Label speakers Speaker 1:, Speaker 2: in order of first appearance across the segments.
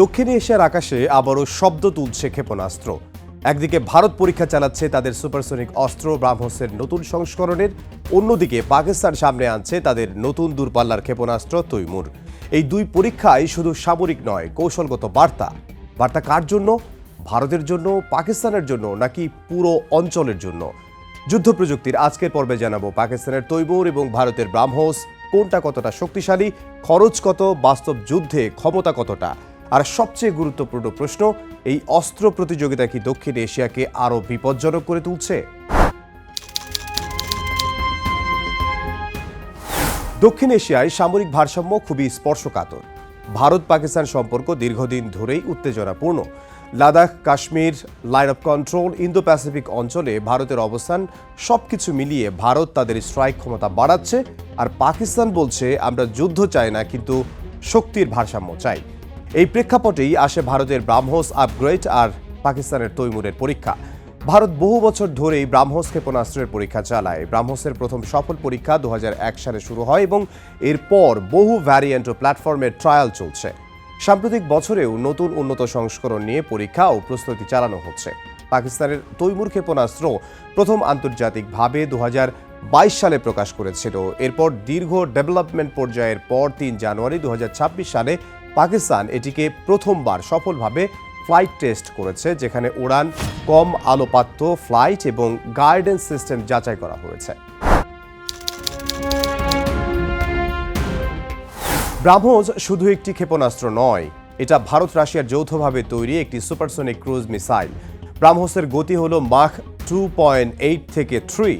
Speaker 1: দক্ষিণ এশিয়ার আকাশে আবারও শব্দ তুলছে ক্ষেপণাস্ত্র। একদিকে ভারত পরীক্ষা চালাচ্ছে তাদের সুপারসনিক অস্ত্র ব্রাহ্মসের নতুন সংস্করণের, অন্যদিকে পাকিস্তান সামনে আনছে তাদের নতুন দূরপাল্লার ক্ষেপণাস্ত্র তৈমুর। এই দুই পরীক্ষায় শুধু সামরিক নয়, কৌশলগত বার্তা। বার্তা কার জন্য? ভারতের জন্য, পাকিস্তানের জন্য, নাকি পুরো অঞ্চলের জন্য? যুদ্ধ প্রযুক্তির আজকের পর্বে জানাব পাকিস্তানের তৈমুর এবং ভারতের ব্রাহ্মস কোনটা কতটা শক্তিশালী, খরচ কত, বাস্তব যুদ্ধে ক্ষমতা কতটা? আর সবচেয়ে গুরুত্বপূর্ণ প্রশ্ন, এই অস্ত্র প্রতিযোগিতা কি দক্ষিণ এশিয়াকে আরও বিপজ্জনক করে তুলছে? দক্ষিণ এশিয়ায় সামরিক ভারসাম্য খুবই স্পর্শকাতর। ভারত পাকিস্তান সম্পর্ক দীর্ঘদিন ধরেই উত্তেজনাপূর্ণ। Ladakh, Kashmir line of control Indo Pacific অঞ্চলে ভারতের অবস্থান সবকিছু মিলিয়ে ভারত তাদের স্ট্রাইক ক্ষমতা বাড়াচ্ছে, আর পাকিস্তান বলছে, আমরা যুদ্ধ চাই না, কিন্তু শক্তির ভারসাম্য চাই। এই প্রেক্ষাপটেই আসে ভারতের ব্রাহ্মস আপগ্রেড আর পাকিস্তানের তৈমুরের পরীক্ষা। ভারত বহু বছর ধরেই ব্রাহ্মস ক্ষেপণাস্ত্রের পরীক্ষা চালায়। ব্রাহ্মসের প্রথম সফল পরীক্ষা দু সালে শুরু হয় এবং এরপর বহু ভ্যারিয়েন্ট ও প্ল্যাটফর্মের ট্রায়াল চলছে। সাম্প্রতিক বছরেও নতুন উন্নত সংস্করণ নিয়ে পরীক্ষা ও প্রস্তুতি চালানো হচ্ছে। পাকিস্তানের তৈমুর ক্ষেপণাস্ত্র প্রথম আন্তর্জাতিকভাবে দু বাইশ সালে প্রকাশ করেছিল। এরপর দীর্ঘ ডেভেলপমেন্ট পর্যায়ের পর তিন জানুয়ারি দু হাজার ছাব্বিশ সালে পাকিস্তান এটিকে প্রথমবার সফলভাবে ফ্লাইট টেস্ট করেছে, যেখানে উড়ান, কম আলোপাত্য ফ্লাইট এবং গাইডেন্স সিস্টেম যাচাই করা হয়েছে। ব্রাহ্মস শুধু একটি ক্ষেপণাস্ত্র নয়, এটা ভারত রাশিয়ার যৌথভাবে তৈরি একটি সুপারসনিক ক্রুজ মিসাইল ব্রাহ্মসের গতি হল মাখ টু পয়েন্ট এইট থেকে থ্রি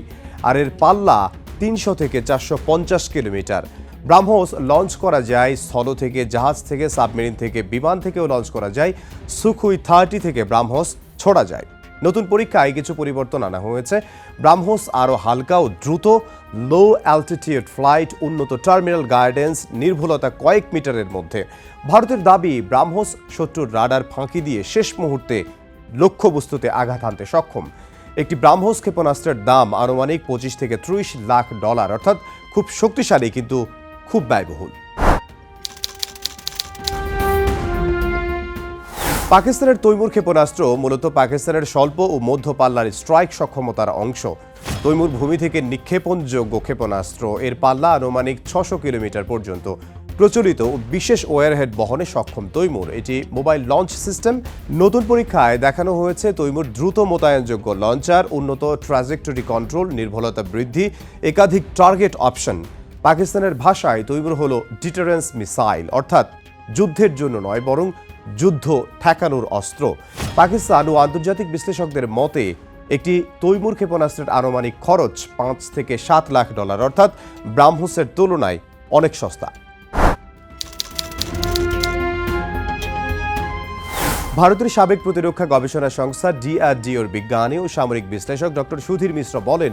Speaker 1: আর এর পাল্লা তিনশো থেকে চারশো পঞ্চাশ কিলোমিটার। ব্রাহ্মস লঞ্চ করা যায়, স্থল থেকে জাহাজ থেকে, সাবমেরিন থেকে, বিমান থেকেও লঞ্চ করা যায়, সুখুই থার্টি থেকে ব্রাহ্মোস ছোড়া যায়। নতুন পরীক্ষায় কিছু পরিবর্তন আনা হয়েছে। ব্রাহ্মস আরও হালকা ও দ্রুত লো অ্যালটিটিউড ফ্লাইট উন্নত টার্মিনাল গাইডেন্স নির্ভুলতা কয়েক মিটারের মধ্যে। ভারতের দাবি, ব্রাহ্মস শত্রুর রাডার ফাঁকি দিয়ে শেষ মুহূর্তে লক্ষ্যবস্তুতে আঘাত হানতে সক্ষম। একটি ব্রাহ্মস ক্ষেপণাস্ত্রের দাম আনুমানিক পঁচিশ থেকে ত্রিশ লাখ ডলার, অর্থাৎ খুব শক্তিশালী, কিন্তু খুব ব্যয়বহুল। পাকিস্তানের তৈমুর ক্ষেপণাস্ত্র মূলত পাকিস্তানের স্বল্প ও মধ্য পাল্লার স্ট্রাইক সক্ষমতার অংশ। তৈমুর ভূমি থেকে নিক্ষেপণযোগ্য ক্ষেপণাস্ত্র এর পাল্লা আনুমানিক ছশো কিলোমিটার পর্যন্ত। প্রচলিত বিশেষ ওয়ারহেড বহনে সক্ষম তৈমুর, এটি মোবাইল লঞ্চ সিস্টেম। নতুন পরীক্ষায় দেখানো হয়েছে তৈমুর দ্রুত মোতায়েনযোগ্য লঞ্চার, উন্নত ট্রাজেক্টরি কন্ট্রোল, নির্ভুলতা বৃদ্ধি, একাধিক টার্গেট অপশন। পাকিস্তানের ভাষায় তৈমুর হলো ডিটারেন্স মিসাইল অর্থাৎ যুদ্ধের জন্য নয়, বরং যুদ্ধ ঠেকানোর অস্ত্র। পাকিস্তান ও আন্তর্জাতিক বিশ্লেষকদের মতে, একটি তৈমুর ক্ষেপণাস্ত্রের আনুমানিক খরচ পাঁচ থেকে সাত লাখ ডলার, অর্থাৎ ব্রাহ্মসের তুলনায় অনেক সস্তা। ভারতের সাবেক প্রতিরক্ষা গবেষণা সংস্থা ডিআরডিওর বিজ্ঞানী ও সামরিক বিশ্লেষক ডক্টর সুধীর মিশ্র বলেন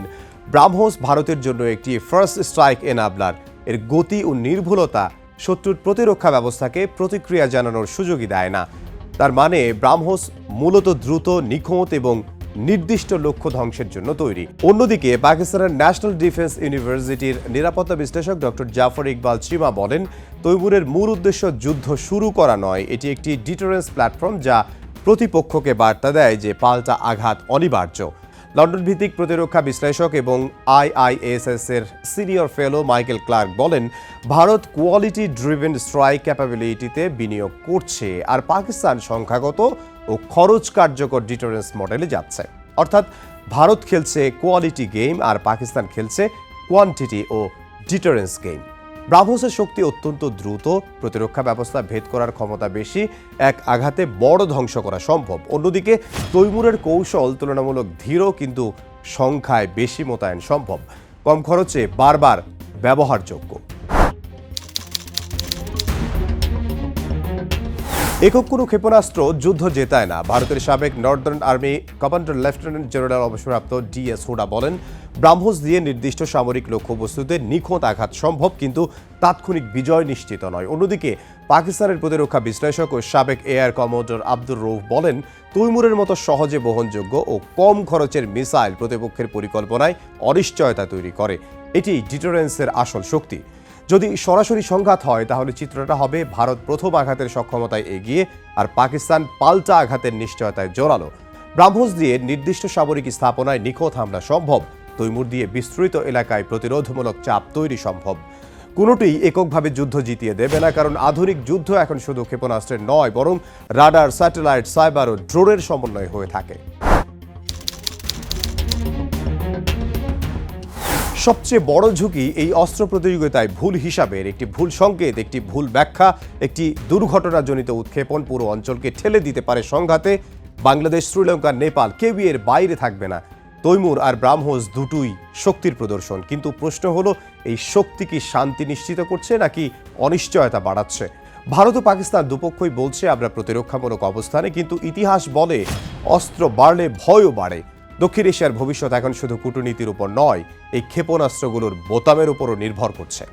Speaker 1: ব্রাহ্মস ভারতের জন্য একটি ফার্স্ট স্ট্রাইক এনাবলার এর গতি ও নির্ভুলতা শত্রুর প্রতিরক্ষা ব্যবস্থাকে প্রতিক্রিয়া জানানোর সুযোগই দেয় না। তার মানে ব্রাহ্মস মূলত দ্রুত নিখুঁত এবং নির্দিষ্ট লক্ষ্য ধ্বংসের জন্য তৈরি। অন্যদিকে পাকিস্তানের ন্যাশনাল ডিফেন্স ইউনিভার্সিটির নিরাপত্তা বিশ্লেষক ডক্টর জাফর ইকবাল চিমা বলেন, তৈমুরের মূল উদ্দেশ্য যুদ্ধ শুরু করা নয়, এটি একটি ডিটারেন্স প্ল্যাটফর্ম যা প্রতিপক্ষকে বার্তা দেয় যে পাল্টা আঘাত অনিবার্য। লন্ডন ভিত্তিক প্রতিরক্ষা বিশ্লেষক এবং আইআইএসএস এর সিনিয়র ফেলো মাইকেল ক্লার্ক বলেন, ভারত কোয়ালিটি ড্রিভেন স্ট্রাইক ক্যাপাবিলিটিতে বিনিয়োগ করছে আর পাকিস্তান সংখ্যাগত ও খরচ কার্যকর ডিটারেন্স মডেলে যাচ্ছে। অর্থাৎ ভারত খেলছে কোয়ালিটি গেম আর পাকিস্তান খেলছে কোয়ান্টিটি ও ডিটারেন্স গেম। ব্রাভোসের শক্তি অত্যন্ত দ্রুত, প্রতিরক্ষা ব্যবস্থা ভেদ করার ক্ষমতা বেশি, এক আঘাতে বড় ধ্বংস করা সম্ভব। অন্যদিকে, তৈমুরের কৌশল তুলনামূলক ধীর কিন্তু সংখ্যায় বেশি মোতায়েন সম্ভব। কম খরচে বারবার ব্যবহারযোগ্য। একক কোনো ক্ষেপণাস্ত্র যুদ্ধ জেতায় না। ভারতের সাবেক northern army commander lieutenant general অবসরপ্রাপ্ত ডি এস হুডা বলেন, ব্রাহ্মস দিয়ে নির্দিষ্ট সামরিক লক্ষ্যবস্তুতে নিখোঁত আঘাত সম্ভব, কিন্তু তাৎক্ষণিক বিজয় নিশ্চিত নয়। অন্যদিকে, পাকিস্তানের প্রতিরক্ষা বিশ্লেষক ও সাবেক এয়ার কমান্ডার আব্দুর রৌফ বলেন, তৈমুরের মতো সহজে বহনযোগ্য ও কম খরচের মিসাইল প্রতিপক্ষের পরিকল্পনায় অনিশ্চয়তা তৈরি করে। এটি ডিটারেন্সের আসল শক্তি। যদি সরাসরি সংঘাত হয়, তাহলে চিত্রটা হবে ভারত প্রথম আঘাতের সক্ষমতায় এগিয়ে আর পাকিস্তান পাল্টা আঘাতের নিশ্চয়তায় জোরালো। ব্রাহ্মস দিয়ে নির্দিষ্ট সামরিক স্থাপনায় নিখোঁত হামলা সম্ভব। তৈমুর দিয়ে বিস্তৃত এলাকায় প্রতিরোধমূলক চাপ তৈরি সম্ভব। কোনোটি এককভাবে যুদ্ধ জিতিয়ে দেবে না, কারণ আধুনিক যুদ্ধ এখন শুধু ক্ষেপণাস্ত্রের নয়, বরং রাডার, স্যাটেলাইট, সাইবার ও ড্রোনের সমন্বয় হয়ে থাকে। সবচেয়ে বড় ঝুঁকি এই অস্ত্র প্রতিযোগিতায় ভুল হিসাবের একটি ভুল সংকেত, একটি ভুল ব্যাখ্যা, একটি দুর্ঘটনাজনিত উৎক্ষেপণ পুরো অঞ্চলকে ঠেলে দিতে পারে সংঘাতে। বাংলাদেশ, শ্রীলঙ্কা, নেপাল কেউই এর বাইরে থাকবে না। তৈমুর আর ব্রাহ্মস দুটোই শক্তির প্রদর্শন। কিন্তু প্রশ্ন হলো, এই শক্তি কি শান্তি নিশ্চিত করছে নাকি অনিশ্চয়তা বাড়াচ্ছে? ভারত ও পাকিস্তান দুপক্ষই বলছে, আমরা প্রতিরক্ষামূলক অবস্থানে, কিন্তু ইতিহাস বলে অস্ত্র বাড়লে ভয়ও বাড়ে। দক্ষিণ এশিয়ার ভবিষ্যৎ এখন শুধু কূটনীতির উপর নয় এই ক্ষেপণাস্ত্রগুলোর বোতামের উপরও নির্ভর করছে।